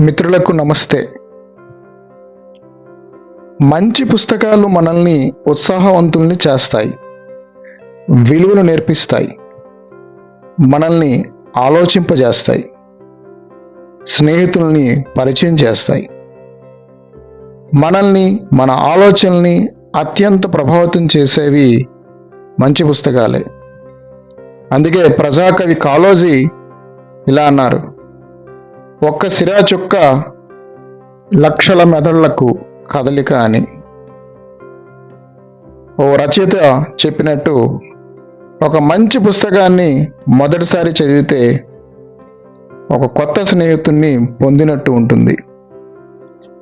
మిత్రులకు నమస్తే. మంచి పుస్తకాలు మనల్ని ఉత్సాహవంతుల్ని చేస్తాయి. విలువలు నేర్పిస్తాయి. మనల్ని ఆలోచింపజేస్తాయి. స్నేహితుల్ని పరిచయం చేస్తాయి. మనల్ని మన ఆలోచనల్ని అత్యంత ప్రభావితం చేసేవి మంచి పుస్తకాలే. అందుకే ప్రజాకవి కాలోజీ ఇలా అన్నారు. ఒక్క సిరా చుక్క లక్షల మెదళ్ళకు కదలిక అని. ఓ రచయిత చెప్పినట్టు ఒక మంచి పుస్తకాన్ని మొదటిసారి చదివితే ఒక కొత్త స్నేహితుణ్ణి పొందినట్టు ఉంటుంది.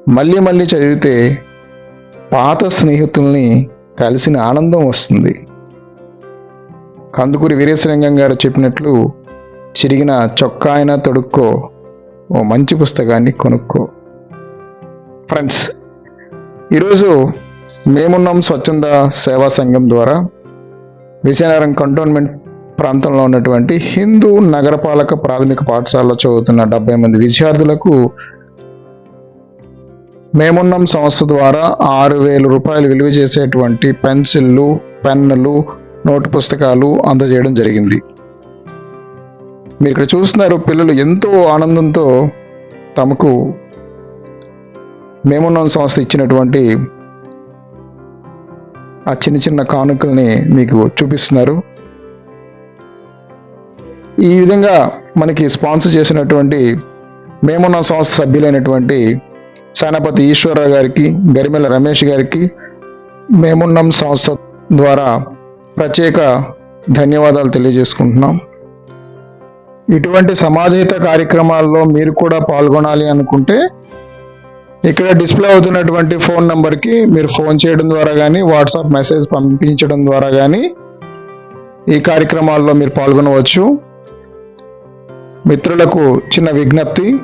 మళ్ళీ మళ్ళీ చదివితే పాత స్నేహితుల్ని కలిసిన ఆనందం వస్తుంది. కందుకూరి వీరేశలింగం గారు చెప్పినట్లు చిరిగిన చొక్కా అయినా తొడుక్కో ఓ మంచి పుస్తకాన్ని కొనుక్కో. ఫ్రెండ్స్ ఈరోజు మేమున్నాం స్వచ్ఛంద సేవా సంఘం ద్వారా విజయనగరం కంటోన్మెంట్ ప్రాంతంలో ఉన్నటువంటి హిందూ నగరపాలక ప్రాథమిక పాఠశాలలో చదువుతున్న డెబ్బై మంది విద్యార్థులకు మేమున్నాం సంస్థ ద్వారా ఆరు వేల రూపాయలు విలువ చేసేటువంటి పెన్సిళ్ళు పెన్నులు నోటు పుస్తకాలు అందజేయడం జరిగింది. మీరు ఇక్కడ చూస్తున్నారు పిల్లలు ఎంతో ఆనందంతో తమకు మేమున్నాం సంస్థ ఇచ్చినటువంటి ఆ చిన్న చిన్న కానుకల్ని మీకు చూపిస్తున్నారు. ఈ విధంగా మనకి స్పాన్సర్ చేసినటువంటి మేమున్న సంస్థ సభ్యులైనటువంటి సేనాపతి ఈశ్వరరావు గారికి గరిమెల రమేష్ గారికి మేమున్నాం సంస్థ ద్వారా ప్రత్యేక ధన్యవాదాలు తెలియజేసుకుంటున్నాం. ఇటువంటి సమాజహిత కార్యక్రమాల్లో మీరు కూడా పాల్గొనాలి అనుకుంటే ఇక్కడ డిస్ప్లే అవుతున్నటువంటి ఫోన్ నంబర్కి మీరు ఫోన్ చేయడం ద్వారా కానీ వాట్సాప్ మెసేజ్ పంపించడం ద్వారా కానీ ఈ కార్యక్రమాల్లో మీరు పాల్గొనవచ్చు. మిత్రులకు చిన్న విజ్ఞప్తి.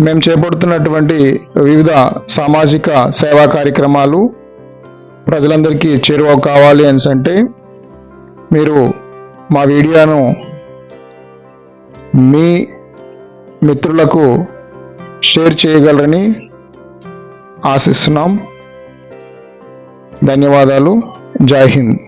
మేము చేపడుతున్నటువంటి వివిధ సామాజిక సేవా కార్యక్రమాలు ప్రజలందరికీ చేరువ కావాలి అని అంటే మీరు మా వీడియోను మీ మిత్రులకు షేర్ చేయగలరని ఆశిస్తున్నాం. ధన్యవాదాలు. జై హింద్.